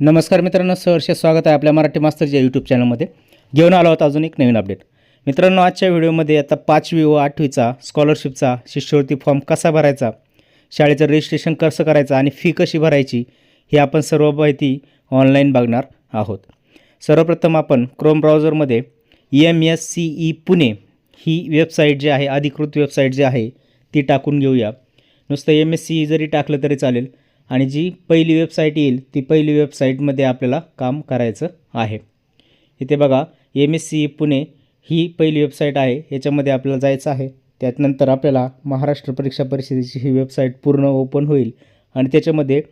नमस्कार मित्रांनो सहर्ष स्वागत आहे आपल्या मराठी मास्तरच्या यूट्यूब चॅनलमध्ये घेऊन आलो आहोत अजून एक नवीन अपडेट मित्रांनो आजच्या व्हिडिओमध्ये आता पाचवी व आठवीचा स्कॉलरशिपचा शिष्यवृत्ती फॉर्म कसा भरायचा शाळेचं रजिस्ट्रेशन कसं करायचं आणि फी कशी भरायची ही आपण सर्व माहिती ऑनलाईन बघणार आहोत. सर्वप्रथम आपण Chrome ब्राउझरमध्ये M S C E Pune ही वेबसाईट जी आहे अधिकृत वेबसाईट जी आहे ती टाकून घेऊया. नुसतं एम एस सी जरी टाकलं तरी चालेल. आणि जी पहिली वेबसाईट येईल ती पहिली वेबसाईटमध्ये आपल्याला काम करायचं आहे. इथे बघा एम एस सी पुणे ही पहिली वेबसाईट आहे. याच्यामध्ये आपल्याला जायचं आहे. त्यानंतर आपल्याला महाराष्ट्र परीक्षा परिषदेची ही वेबसाईट पूर्ण ओपन होईल. आणि त्याच्यामध्ये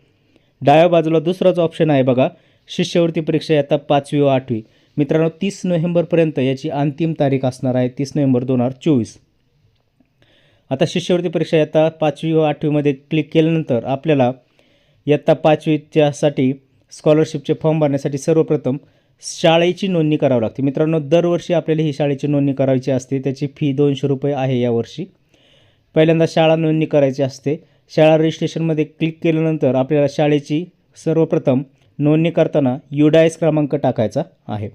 डाव्या बाजूला दुसराच ऑप्शन आहे बघा शिष्यवृत्ती परीक्षा आता पाचवी व आठवी. मित्रांनो तीस नोव्हेंबरपर्यंत याची अंतिम तारीख असणार आहे तीस नोव्हेंबर दोन हजार चोवीस. आता शिष्यवृत्ती परीक्षा आता पाचवी व आठवीमध्ये क्लिक केल्यानंतर आपल्याला इयत्ता पाचवीच्यासाठी स्कॉलरशिपचे फॉर्म भरण्यासाठी सर्वप्रथम शाळेची नोंदणी करावी लागते. मित्रांनो दरवर्षी आपल्याला ही शाळेची नोंदणी करायची असते. त्याची फी दोनशे रुपये आहे यावर्षी पहिल्यांदा शाळा नोंदणी करायची असते. शाळा रजिस्ट्रेशनमध्ये क्लिक केल्यानंतर आपल्याला शाळेची सर्वप्रथम नोंदणी करताना युडायस क्रमांक टाकायचा आहे.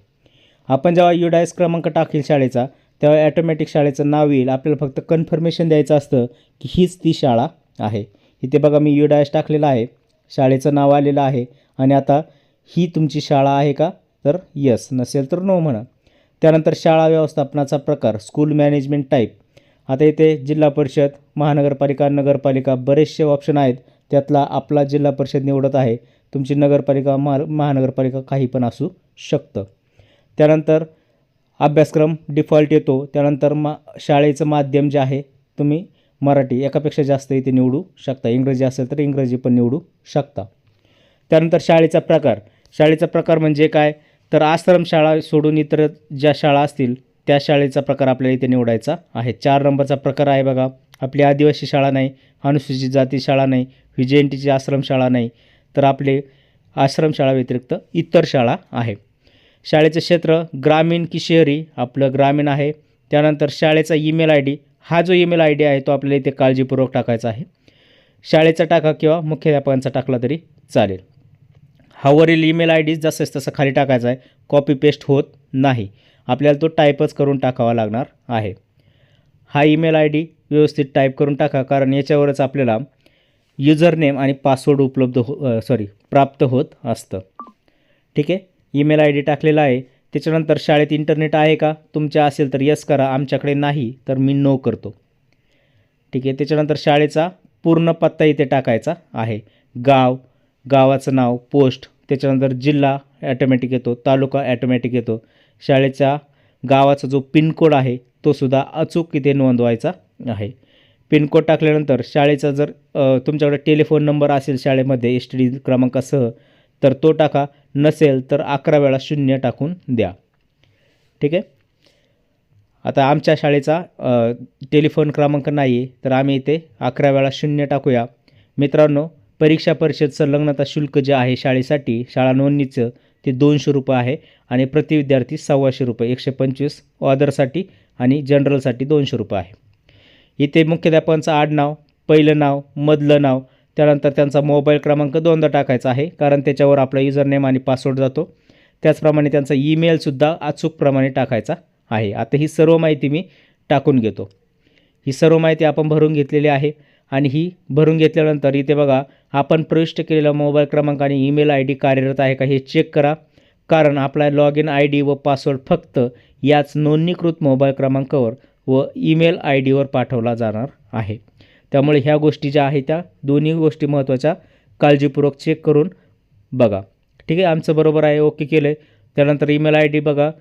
आपण जेव्हा युडायस क्रमांक टाकेल शाळेचा तेव्हा ॲटोमॅटिक शाळेचं नाव येईल. आपल्याला फक्त कन्फर्मेशन द्यायचं असतं की हीच ती शाळा आहे. इथे बघा मी युडायस टाकलेला आहे. शाळेचं नाव आलेलं आहे. आणि आता ही तुमची शाळा आहे का? तर यस नसेल तर नो म्हणा. त्यानंतर शाळा व्यवस्थापनाचा प्रकार स्कूल मॅनेजमेंट टाईप आता इथे जिल्हा परिषद महानगरपालिका नगरपालिका बरेचसे ऑप्शन आहेत. त्यातला आपला जिल्हा परिषद निवडत आहे. तुमची नगरपालिका महा महानगरपालिका काही पण असू शकतं. त्यानंतर अभ्यासक्रम डिफॉल्ट येतो. त्यानंतर मा शाळेचं माध्यम जे आहे तुम्ही मराठी एकापेक्षा जास्त इथे निवडू शकता. इंग्रजी असेल तर इंग्रजी पण निवडू शकता. त्यानंतर शाळेचा प्रकार. शाळेचा प्रकार म्हणजे काय? तर आश्रम शाळा सोडून इतर ज्या शाळा असतील त्या शाळेचा प्रकार आपल्याला इथे निवडायचा आहे. चार नंबरचा प्रकार आहे बघा. आपली आदिवासी शाळा नाही अनुसूचित जाती शाळा नाही विजयंतीची आश्रम शाळा नाही तर आपले आश्रमशाळा व्यतिरिक्त इतर शाळा आहे. शाळेचं क्षेत्र ग्रामीण की शहरी आपलं ग्रामीण आहे. त्यानंतर शाळेचा ईमेल आय डी हा जो ईमेल आय डी आहे तो आपल्याला इथे काळजीपूर्वक टाकायचा आहे. शाळेचा टाका किंवा मुख्याध्यापकांचा टाकला तरी चालेल. हा वरील ईमेल आय डी जसंच तसं खाली टाकायचा आहे. कॉपी पेस्ट होत नाही. आपल्याला तो टाईपच करून टाकावा लागणार आहे. हा ईमेल आय डी व्यवस्थित टाईप करून टाका कारण याच्यावरच आपल्याला युजर नेम आणि पासवर्ड उपलब्ध हो सॉरी प्राप्त होत असतं. ठीक आहे? ईमेल आय डी टाकलेला आहे. त्याच्यानंतर शाळेत इंटरनेट आहे का? तुमच्या असेल तर यस करा. आमच्याकडे नाही तर मी नो करतो. ठीक आहे त्याच्यानंतर शाळेचा पूर्ण पत्ता इथे टाकायचा आहे. गाव गावाचं नाव पोस्ट त्याच्यानंतर जिल्हा ॲटोमॅटिक येतो तालुका ॲटोमॅटिक येतो. शाळेचा गावाचा जो पिनकोड आहे तो सुद्धा अचूक इथे नोंदवायचा आहे. पिनकोड टाकल्यानंतर शाळेचा जर तुमच्याकडे टेलिफोन नंबर असेल शाळेमध्ये एस टी डी क्रमांकासह तर तो टाका. नसेल तर अकरा वेळा शून्य टाकून द्या. ठीक आहे? आता आमच्या शाळेचा टेलिफोन क्रमांक नाही आहे तर आम्ही इथे अकरा वेळा शून्य टाकूया. मित्रांनो परीक्षा परिषद संलग्नता शुल्क जे आहे शाळेसाठी शाळा नोंदणीचं ते दोनशे रुपये आहे आणि प्रति विद्यार्थी सव्वाशे रुपये एकशे पंचवीस ऑदरसाठी आणि जनरलसाठी दोनशे रुपये आहे. इथे मुख्याध्यापकांचं आडनाव पहिलं नाव मधलं नाव त्यानंतर त्यांचा मोबाईल क्रमांक दोनदा टाकायचा आहे कारण त्याच्यावर आपला युजरनेम आणि पासवर्ड जातो. त्याचप्रमाणे त्यांचा ईमेलसुद्धा अचूकप्रमाणे टाकायचा आहे. आता ही सर्व माहिती मी टाकून घेतो. ही सर्व माहिती आपण भरून घेतलेली आहे आणि ही भरून घेतल्यानंतर इथे बघा आपण प्रविष्ट केलेला मोबाईल क्रमांक आणि ईमेल आय डी कार्यरत आहे का हे चेक करा. कारण आपला लॉग इन आय डी व पासवर्ड फक्त याच नोंदणीकृत मोबाईल क्रमांकावर व ईमेल आय डीवर पाठवला जाणार आहे. त्यामुळे ह्या गोष्टी ज्या आहेत त्या दोन्ही गोष्टी महत्त्वाच्या. काळजीपूर्वक चेक करून बघा. ठीक आहे? आमचं बरोबर आहे ओके केलं आहे त्यानंतर ईमेल आय डी बघा.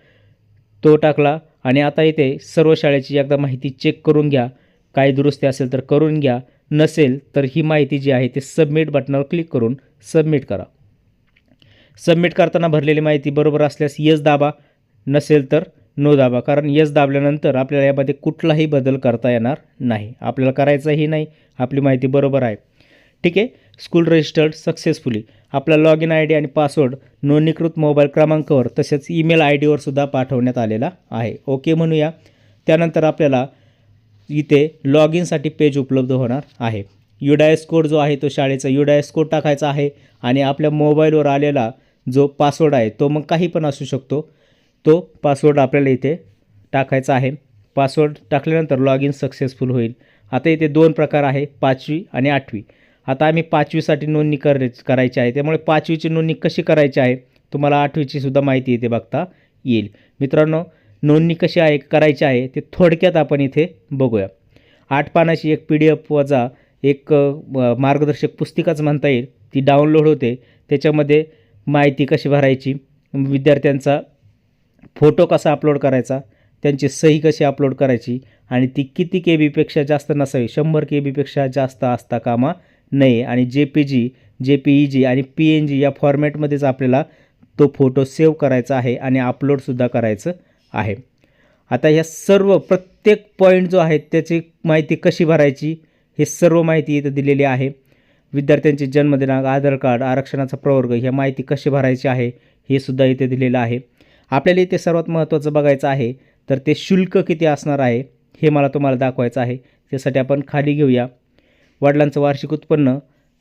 तो टाकला आणि आता इथे सर्व शाळेची एकदा माहिती चेक करून घ्या. काही दुरुस्ती असेल तर करून घ्या. नसेल तर ही माहिती जी आहे ते सबमिट बटनावर क्लिक करून सबमिट करा. सबमिट करताना भरलेली माहिती बरोबर असल्यास यस दाबा. नसेल तर नो दाबा. कारण यस दाबल्यानंतर आपल्याला यामध्ये कुठलाही बदल करता येणार नाही. आपल्याला करायचंही नाही. आपली माहिती बरोबर आहे. ठीक आहे? School registered successfully. आपला लॉग इन आय डी आणि पासवर्ड नोंदणीकृत मोबाईल क्रमांकावर तसेच ईमेल आय डीवर सुद्धा पाठवण्यात आलेला आहे. ओके म्हणूया. त्यानंतर आपल्याला इथे लॉग इनसाठी पेज उपलब्ध होणार आहे. युडायस कोड जो आहे तो शाळेचा युडायस कोड टाकायचा आहे आणि आपल्या मोबाईलवर आलेला जो पासवर्ड आहे तो मग काही पण असू शकतो. तो पासवर्ड आपल्याला इथे टाकायचा आहे. पासवर्ड टाकल्यानंतर लॉग इन सक्सेसफुल होईल. आता इथे दोन प्रकार आहे पाचवी आणि आठवी. आता आम्ही पाचवीसाठी नोंदणी कर करायची आहे. त्यामुळे पाचवीची नोंदणी कशी करायची आहे तुम्हाला आठवीची सुद्धा माहिती इथे बघता येईल. मित्रांनो नोंदणी कशी आहे करायची आहे ते थोडक्यात आपण इथे बघूया. आठ पानाची एक पी डी एफ वजा एक मार्गदर्शक पुस्तिकाच म्हणता येईल. ती डाउनलोड होते. त्याच्यामध्ये माहिती कशी भरायची विद्यार्थ्यांचा फोटो कसा अपलोड करायचा त्यांची सही कशी अपलोड करायची आणि ती किती के बीपेक्षा जास्त नसावी शंभर के बीपेक्षा जास्त असता कामा नये. आणि J P G J P E जी आणि पी एन जी या फॉर्मॅटमध्येच आपल्याला तो फोटो सेव्ह करायचा आहे आणि अपलोडसुद्धा करायचं आहे. आता ह्या सर्व प्रत्येक पॉईंट जो आहे त्याची माहिती कशी भरायची हे सर्व माहिती इथं दिलेली आहे. विद्यार्थ्यांचे जन्मदिनांक आधार कार्ड आरक्षणाचा प्रवर्ग ह्या माहिती कशी भरायची आहे हे सुद्धा इथे दिलेलं आहे. आपल्याला इथे सर्वात महत्त्वाचं बघायचं आहे तर ते शुल्क किती असणार आहे हे मला तुम्हाला दाखवायचं आहे. त्यासाठी आपण खाली घेऊया. वडिलांचं वार्षिक उत्पन्न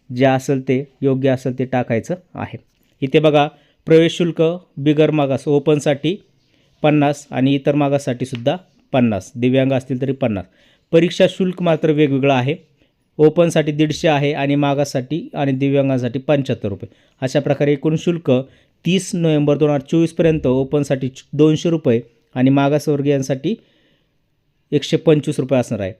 जे असेल ते योग्य असेल ते टाकायचं आहे. इथे बघा प्रवेश शुल्क बिगर मागास ओपनसाठी पन्नास आणि इतर मागाससाठी सुद्धा पन्नास. दिव्यांग असतील तरी पन्नास. परीक्षा शुल्क मात्र वेगवेगळं आहे. ओपनसाठी दीडशे आहे आणि मागासाठी आणि दिव्यांगांसाठी पंच्याहत्तर रुपये. अशा प्रकारे एकूण शुल्क तीस नोव्हेंबर दोन हजार चोवीसपर्यंत ओपनसाठी दोनशे रुपये आणि मागासवर्गीयांसाठी एकशे पंचवीस रुपये असणार आहे.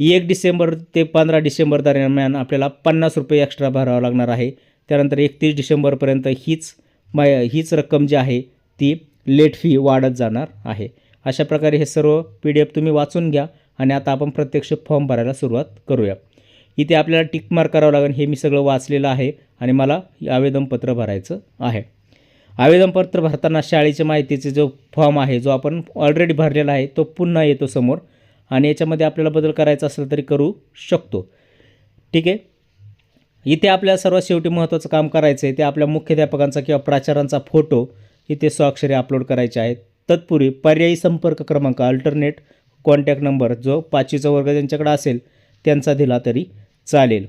एक डिसेंबर ते पंधरा डिसेंबर दरम्यान आपल्याला पन्नास रुपये एक्स्ट्रा भरावं लागणार आहे. त्यानंतर एकतीस डिसेंबरपर्यंत हीच मा हीच रक्कम जी आहे ती लेट फी वाढत जाणार आहे. अशा प्रकारे हे सर्व पी डी एफ तुम्ही वाचून घ्या आणि आता आपण प्रत्यक्ष फॉर्म भरायला सुरुवात करूया. इथे आपल्याला टिक मार्क करावं लागेल हे मी सगळं वाचलेलं आहे आणि मला आवेदनपत्र भरायचं आहे. आवेदनपत्र भरताना शाळेच्या माहितीचे जो फॉर्म आहे जो आपण ऑलरेडी भरलेला आहे तो पुन्हा येतो समोर आणि याच्यामध्ये आपल्याला बदल करायचा असेल तरी करू शकतो. ठीक आहे? इथे आपल्याला सर्वात शेवटी महत्त्वाचं काम करायचं आहे ते आपल्या मुख्याध्यापकांचा किंवा प्राचार्यांचा फोटो इथे स्वाक्षरी अपलोड करायचे आहेत. तत्पूर्वी पर्यायी संपर्क क्रमांक अल्टरनेट कॉन्टॅक्ट नंबर जो पाचवीचा वर्ग ज्यांच्याकडे असेल त्यांचा दिला तरी चालेल.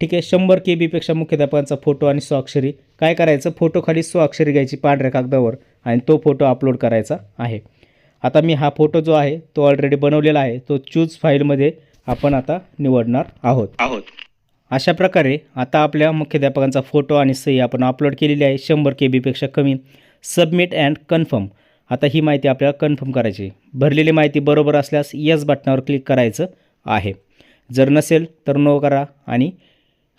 ठीक आहे शंभर के बीपेक्षा मुख्याध्यापकांचा फोटो आणि स्वाक्षरी काय करायचं? फोटो खाली स्वाक्षरी घ्यायची पांढऱ्या कागदावर आणि तो फोटो अपलोड करायचा आहे. आता मी हा फोटो जो आहे तो ऑलरेडी बनवलेला आहे. तो चूज फाईलमध्ये आपण आता निवडणार आहोत. आहोत. अशा प्रकारे आता आपल्या मुख्याध्यापकांचा फोटो आणि सही आपण अपलोड केलेली आहे. शंभर के बीपेक्षा कमी. Submit and confirm. आता ही माहिती आपल्याला कन्फर्म करायची. भरलेली माहिती बरोबर असल्यास यस बटनावर क्लिक करायचं आहे. जर नसेल तर नो करा आणि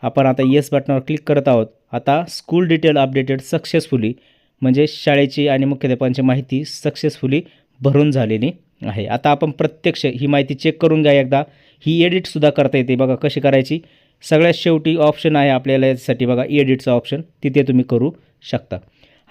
आपण आता येस बटनावर क्लिक करत आहोत. आता स्कूल डिटेल अपडेटेड सक्सेसफुली म्हणजे शाळेची आणि मुख्याध्यापकांची माहिती सक्सेसफुली भरून झालेली आहे. आता आपण प्रत्यक्ष ही माहिती चेक करून घ्या एकदा. ही एडिटसुद्धा करता येते. बघा कशी करायची. सगळ्यात शेवटी ऑप्शन आहे आपल्याला यासाठी बघा एडिटचं ऑप्शन तिथे तुम्ही करू शकता.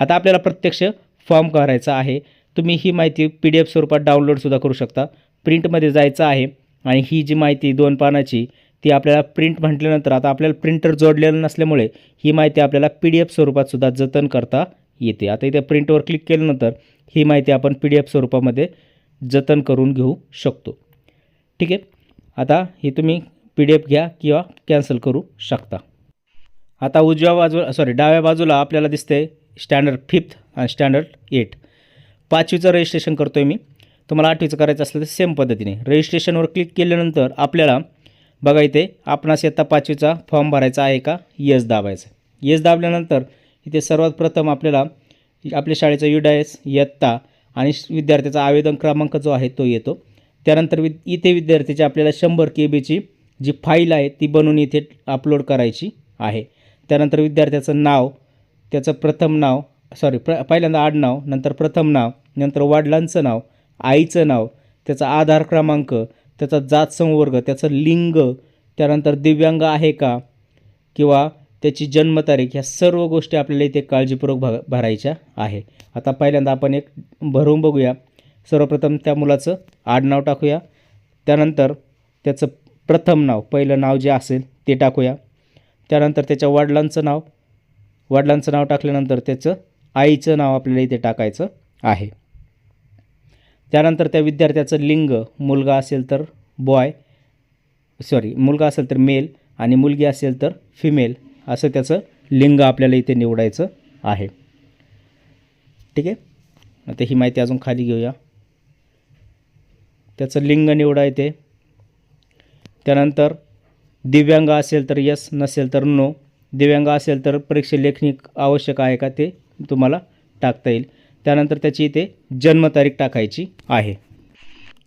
आता आपल्याला प्रत्यक्ष फॉर्म करायचा आहे. तुम्ही ही माहिती पी डी एफ स्वरूपात डाउनलोडसुद्धा करू शकता. प्रिंटमध्ये जायचं आहे आणि ही जी माहिती दोन पानाची ती आपल्याला प्रिंट म्हटल्यानंतर आता आपल्याला प्रिंटर जोडलेलं नसल्यामुळे ही माहिती आपल्याला पी डी एफ स्वरूपातसुद्धा जतन करता येते. आता इथे प्रिंटवर क्लिक केल्यानंतर ही माहिती आपण पी डी एफ स्वरूपामध्ये जतन करून घेऊ शकतो. ठीक आहे? आता ही तुम्ही पी डी एफ घ्या किंवा कॅन्सल करू शकता. आता उजव्या बाजूला सॉरी डाव्या बाजूला आपल्याला दिसते स्टँडर्ड फिफ्थ आणि स्टँडर्ड एट पाचवीचं रजिस्ट्रेशन करतो आहे मी. तुम्हाला आठवीचं करायचं असलं तर सेम पद्धतीने. रजिस्ट्रेशनवर क्लिक केल्यानंतर आपल्याला बघा इथे आपणास इयत्ता पाचवीचा फॉर्म भरायचा आहे का? येस दाबायचं. येस दाबल्यानंतर इथे सर्वात प्रथम आपल्याला आपल्या शाळेचा युडायस इयत्ता आणि विद्यार्थ्याचा आवेदन क्रमांक जो आहे तो येतो. त्यानंतर वि इथे विद्यार्थ्याची आपल्याला शंभर के बीची जी फाईल आहे ती बनवून इथे अपलोड करायची आहे. त्यानंतर विद्यार्थ्याचं नाव त्याचं प्रथम नाव सॉरी प्र पहिल्यांदा आडनाव नंतर प्रथम नाव नंतर वडिलांचं नाव आईचं नाव त्याचा आधार क्रमांक त्याचा जात संवर्ग त्याचं लिंग त्यानंतर दिव्यांग आहे का? किंवा त्याची जन्मतारीख ह्या सर्व गोष्टी आपल्याला इथे काळजीपूर्वक भ भरायच्या आहे आता पहिल्यांदा आपण एक भरून बघूया. सर्वप्रथम त्या मुलाचं आडनाव टाकूया. त्यानंतर त्याचं प्रथम नाव पहिलं नाव जे असेल ते टाकूया. त्यानंतर त्याच्या वडिलांचं नाव. वडिलांचं नाव टाकल्यानंतर त्याचं आईचं नाव आपल्याला इथे टाकायचं आहे. त्यानंतर त्या विद्यार्थ्याचं लिंग मुलगा असेल तर बॉय सॉरी मुलगा असेल तर मेल आणि मुलगी असेल तर फिमेल असं त्याचं लिंग आपल्याला इथे निवडायचं आहे. ठीक आहे? आता ही माहिती अजून खाली घेऊया. त्याचं लिंग निवडा येते त्यानंतर दिव्यांग असेल तर यस नसेल तर नो दिव्यांग असेल तर परीक्षे लेखणी आवश्यक आहे का ते तुम्हाला टाकता येईल. त्यानंतर त्याची इथे जन्मतारीख टाकायची आहे.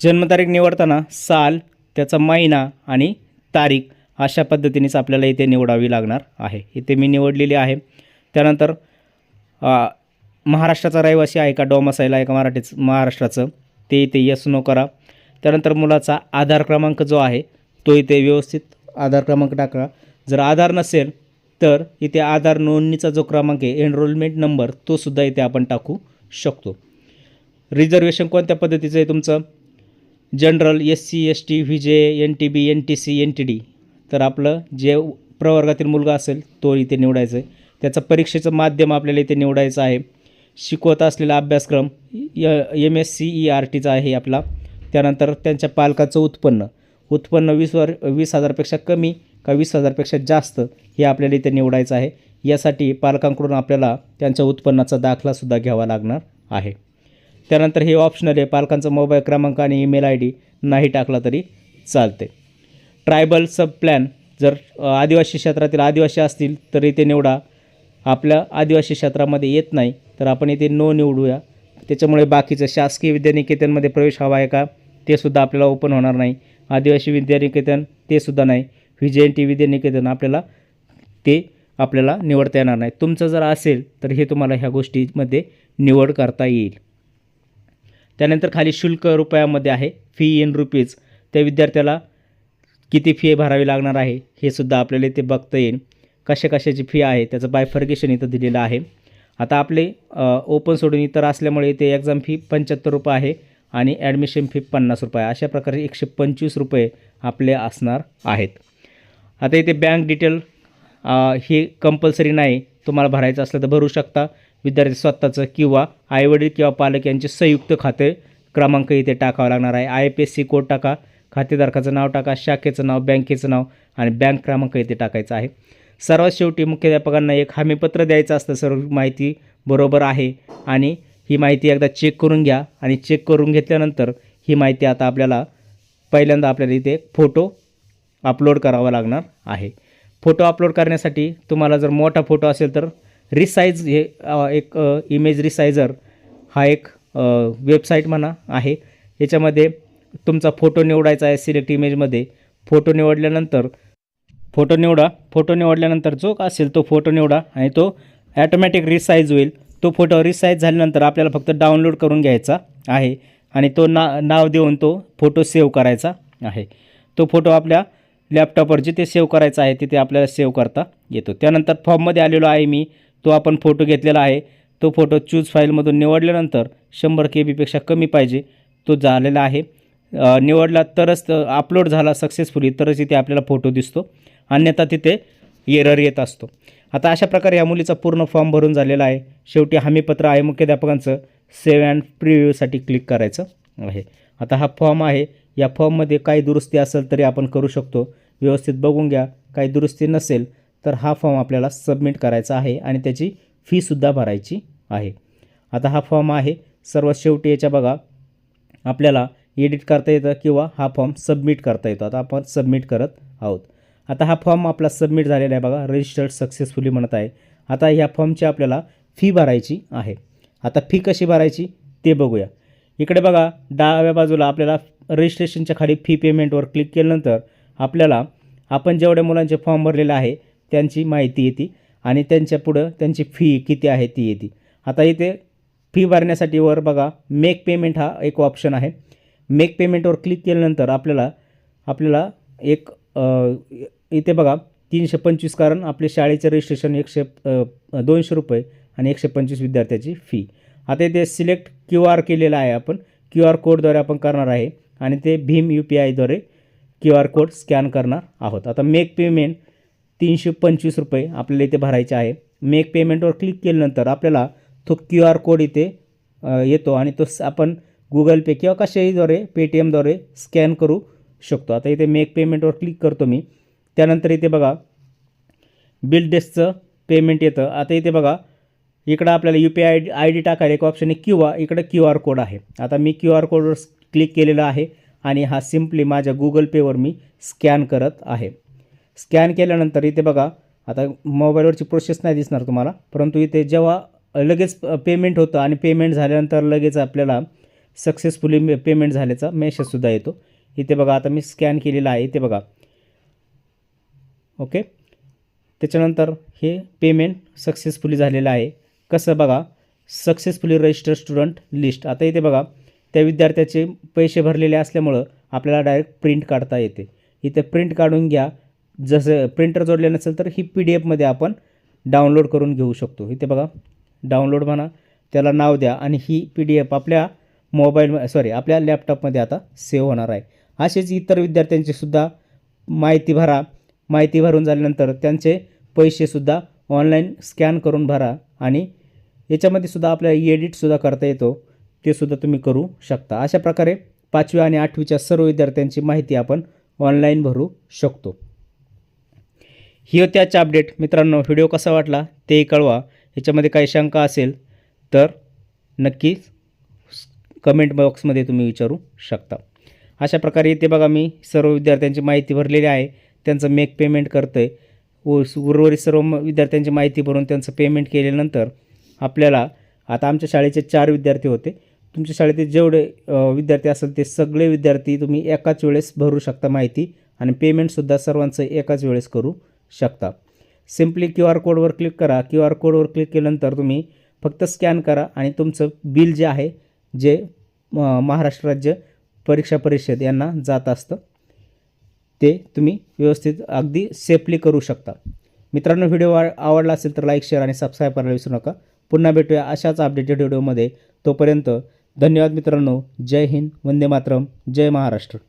जन्मतारीख निवडताना साल त्याचा महिना आणि तारीख अशा पद्धतीनेच आपल्याला इथे निवडावी लागणार आहे. इथे मी निवडलेली आहे. त्यानंतर महाराष्ट्राचा रहिवासी आहे का? डोमासाईल आहे का? मराठीच महाराष्ट्राचं. ते इथे यस नो करा. त्यानंतर मुलाचा आधार क्रमांक जो आहे तो इथे व्यवस्थित आधार क्रमांक टाका. जर आधार नसेल तर इथे आधार नोंदणीचा जो क्रमांक आहे एनरोलमेंट नंबर तोसुद्धा इथे आपण टाकू शकतो. रिझर्वेशन कोणत्या पद्धतीचं आहे तुमचं? General S C S T V J N T B N T C N T D तर आपलं जे प्रवर्गातील मुलगा असेल तो इथे निवडायचं आहे. त्याचं परीक्षेचं माध्यम आपल्याला इथे निवडायचं आहे. शिकवत असलेला अभ्यासक्रम य M S C E R टीचा आहे आपला. त्यानंतर त्यांच्या पालकाचं उत्पन्न. उत्पन्न वीस वर वीस हजारपेक्षा कमी का वीस हजारपेक्षा जास्त हे आपल्याला इथे निवडायचं आहे. यासाठी पालकांकडून आपल्याला त्यांच्या उत्पन्नाचा दाखलासुद्धा घ्यावा लागणार आहे. त्यानंतर हे ऑप्शनल आहे. पालकांचा मोबाईल क्रमांक आणि ईमेल आय डी नाही टाकला तरी चालते. ट्रायबल सब प्लॅन जर आदिवासी क्षेत्रातील आदिवासी असतील तर इथे निवडा. आपल्या आदिवासी क्षेत्रामध्ये येत नाही तर आपण इथे नो निवडूया. त्याच्यामुळे बाकीचं शासकीय विद्यानिकेतनमध्ये प्रवेश हवा आहे का ते सुद्धा आपल्याला ओपन होणार नाही. आदिवासी विद्यानिकेतन ते सुद्धा नाही. व्ही जे एन टी विद्यानिकेतन आपल्याला ते आपल्याला निवडता येणार नाही. तुमचं जर असेल तर हे तुम्हाला ह्या गोष्टीमध्ये निवड करता येईल. त्यानंतर खाली शुल्क रुपयामध्ये आहे. फी इन रुपीज त्या विद्यार्थ्याला किती फी भरावी लागणार आहे हे सुद्धा आपल्याला इथे बघता येईल. कशा कशाची फी आहे त्याचं बायफर्गेशन इथं दिलेलं आहे. आता आपले ओपन सोडून इतर असल्यामुळे इथे एक्झाम फी पंच्याहत्तर रुपये आहे आणि ॲडमिशन फी पन्नास रुपये आहे. अशा प्रकारे एकशे पंचवीस रुपये आपले असणार आहेत. आता इथे बँक डिटेल हे कंपल्सरी नाही तुम्हाला भरायचं असलं तर भरू शकता. विद्यार्थी स्वतःचं किंवा आईवडील किंवा पालक यांचे संयुक्त खाते क्रमांक इथे टाकावा लागणार आहे. I P S C code टाका खातेधारकाचं नाव टाका शाखेचं नाव बँकेचं नाव आणि बँक क्रमांक इथे टाकायचा आहे. सर्वात शेवटी मुख्याध्यापकांना एक हमीपत्र द्यायचं असतं. सर्व माहिती बरोबर आहे आणि ही माहिती एकदा चेक करून घ्या आणि चेक करून घेतल्यानंतर ही माहिती आता आपल्याला पहिल्यांदा आपल्याला इथे फोटो अपलोड करावा लागणार आहे. फोटो अपलोड करण्यासाठी तुम्हाला जर मोठा फोटो असेल तर रिसाईज हे एक इमेज रिसायझर हा एक वेबसाईट म्हणा आहे. याच्यामध्ये तुमचा फोटो निवडायचा आहे सिलेक्ट इमेजमध्ये फोटो निवडल्यानंतर फोटो निवडा. फोटो निवडल्यानंतर जो असेल तो फोटो निवडा आणि तो ॲटोमॅटिक रिसाईज होईल. तो फोटो रिसाईज झाल्यानंतर आपल्याला फक्त डाउनलोड करून घ्यायचा आहे आणि तो ना नाव देऊन तो फोटो सेव्ह करायचा आहे. तो फोटो आपल्या लॅपटॉपवर जिथे सेव्ह करायचं आहे तिथे आपल्याला सेव्ह करता येतो. त्यानंतर फॉर्ममध्ये आलेलो आहे मी. तो आपण फोटो घेतलेला आहे. तो फोटो चूज फाईलमधून निवडल्यानंतर शंभर के बीपेक्षा कमी पाहिजे. तो झालेला आहे. निवडला तरच अपलोड झाला सक्सेसफुली तरच इथे आपल्याला फोटो दिसतो. अन्यथा तिथे एरर येत असतो. आता अशा प्रकारे या मुलीचा पूर्ण फॉर्म भरून झालेला आहे. शेवटी हमीपत्र आहे मुख्याध्यापकांचं. सेव्ह अँड प्रिव्ह्यूसाठी क्लिक करायचं आहे. आता हा फॉर्म आहे. या फॉर्ममध्ये काही दुरुस्ती असेल तरी आपण करू शकतो. व्यवस्थित बघून घ्या. काही दुरुस्ती नसेल तर हा फॉर्म आपल्याला सबमिट करायचा आहे आणि त्याची फीसुद्धा भरायची आहे. आता हा फॉर्म आहे. सर्वात शेवटी याच्या बघा. आपल्याला एडिट करता येतं किंवा हा फॉर्म सबमिट करता येतो. आता आपण सबमिट करत आहोत. आता हा फॉर्म आपला सबमिट झालेला आहे बघा. रजिस्टर्ड सक्सेसफुली म्हणत आहे. आता ह्या फॉर्मची आपल्याला फी भरायची आहे. आता फी कशी भरायची? ते बघूया. इकडे बघा. डाव्या बाजूला आपल्याला रजिस्ट्रेशनच्या खाली फी पेमेंटवर क्लिक केल्यानंतर आपल्याला आपण जेवढ्या मुलांचे फॉर्म भरलेले आहे त्यांची माहिती येते आणि त्यांच्या पुढं त्यांची फी किती आहे ती येते. आता इथे फी भरण्यासाठी वर बघा मेक पेमेंट हा एक ऑप्शन आहे. मेक पेमेंटवर क्लिक केल्यानंतर आपल्याला आपल्याला एक इथे बघा तीनशे पंचवीस कारण आपले शाळेचे रजिस्ट्रेशन एकशे दोनशे रुपये आणि एकशे पंचवीस विद्यार्थ्याची फी आता इथे सिलेक्ट क्यू आर केलेलं आहे आपण. क्यू आर कोडद्वारे आपण करणार आहे आणि ते भीम यू पी आयद्वारे क्यू आर कोड स्कॅन करणार आहोत. आता मेक पेमेंट तीनशे पंचवीस रुपये आपल्याला इथे भरायचे आहे. मेक पेमेंटवर क्लिक केल्यानंतर आपल्याला तो क्यू आर कोड इथे येतो आणि तो आपण गुगल पे किंवा कशाहीद्वारे पेटीएमद्वारे स्कॅन करू शकतो. आता इथे मेक पेमेंटवर क्लिक करतो मी. त्यानंतर इथे बघा बिल डेस्कचं पेमेंट येतं. आता इथे बघा इकडं आपल्याला U P I D I D टाकायला एक ऑप्शन आहे किंवा इकडं क्यू आर कोड आहे. आता मी क्यू आर कोडवर क्लिक केलेलं आहे. आणि हा सिम्पली माझ्या गुगल पेवर मी स्कॅन करत आहे. स्कॅन केल्यानंतर इथे बघा आता मोबाईलवरची प्रोसेस नाही दिसणार तुम्हाला परंतु इथे जेव्हा लगेच पेमेंट होतं आणि पेमेंट झाल्यानंतर लगेच आपल्याला सक्सेसफुली पेमेंट झाल्याचा मेसेजसुद्धा येतो. इथे बघा आता मी स्कॅन केलेला आहे इथे बघा. ओके त्याच्यानंतर हे पेमेंट सक्सेसफुली झालेलं आहे. कसं बघा सक्सेसफुली रजिस्टर स्टुडंट लिस्ट आता इथे बघा त्या विद्यार्थ्याचे पैसे भरलेले असल्यामुळं आपल्याला डायरेक्ट प्रिंट काढता येते. इथे प्रिंट काढून घ्या. जसं प्रिंटर जोडले नसेल तर ही पी डी एफमध्ये आपण डाउनलोड करून घेऊ शकतो. इथे बघा डाउनलोड म्हणा त्याला नाव द्या आणि ही पी डी एफ आपल्या मोबाईल सॉरी आपल्या लॅपटॉपमध्ये आता सेव्ह होणार आहे. असेच इतर विद्यार्थ्यांची सुद्धा माहिती भरा. माहिती भरून झाल्यानंतर त्यांचे पैसेसुद्धा ऑनलाईन स्कॅन करून भरा आणि याच्यामध्ये सुद्धा आपल्याला एडिटसुद्धा करता येतो. ते सुद्धा तुम्ही करू शकता. अशा प्रकारे पाचवी आणि आठवीच्या सर्व विद्यार्थ्यांची माहिती आपण ऑनलाईन भरू शकतो. ही होती आजची अपडेट मित्रांनो व्हिडिओ कसा वाटला तेही कळवा. याच्यामध्ये काही शंका असेल तर नक्की कमेंट बॉक्समध्ये तुम्ही विचारू शकता. अशा प्रकारे इथे बघा मी सर्व विद्यार्थ्यांची माहिती भरलेली आहे. त्यांचं मेक पेमेंट करतो आहे उ उर्वरित सर्व म- विद्यार्थ्यांची माहिती भरून त्यांचं पेमेंट केल्यानंतर आपल्याला आता आमच्या शाळेचे चार विद्यार्थी होते. तुमच्या शाळेतील जेवढे विद्यार्थी असेल ते सगळे विद्यार्थी तुम्ही एकाच वेळेस भरू शकता माहिती आणि पेमेंटसुद्धा सर्वांचं एकाच वेळेस करू शकता. सिम्पली क्यू आर कोडवर क्लिक करा. क्यू आर कोडवर क्लिक केल्यानंतर तुम्ही फक्त स्कॅन करा आणि तुमचं बिल जे आहे जे महाराष्ट्र राज्य परीक्षा परिषद यांना जात असतं ते तुम्ही व्यवस्थित अगदी सेफली करू शकता. मित्रांनो व्हिडिओ आवडला असेल तर लाईक शेअर आणि सबस्क्राईब करायला विसरू नका. पुन्हा भेटूया अशाच अपडेटेड व्हिडिओमध्ये तोपर्यंत धन्यवाद मित्रांनो. जय हिंद वंदे मातरम जय महाराष्ट्र.